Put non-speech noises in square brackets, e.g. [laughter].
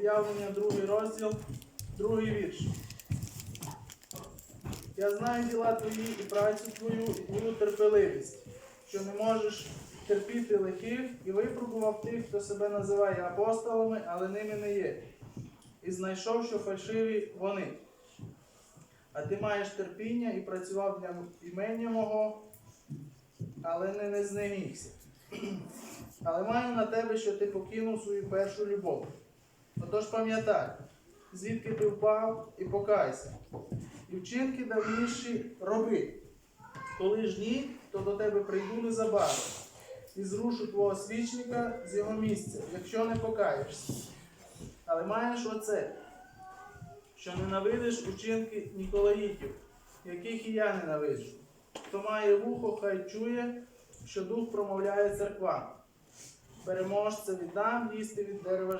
Об'явлення, другий розділ, другий вірш. Я знаю діла твої і працю твою, і твою терпеливість, що не можеш терпіти лихих, і випробував тих, хто себе називає апостолами, але ними не є. І знайшов, що фальшиві вони. А ти маєш терпіння і працював для імення мого, але не, не знемігся. [clears throat] Але маю на тебе, що ти покинув свою першу любов. Отож пам'ятай, звідки ти впав і покайся. І вчинки давніші роби. Коли ж ні, то до тебе прийду незабаром і зрушу твого свічника з його місця, якщо не покаєшся. Але маєш оце, що ненавидиш учинки Ніколаїтів, яких і я ненавиджу. Хто має вухо, хай чує, що дух промовляє церква. Переможця віддам їсти від дерева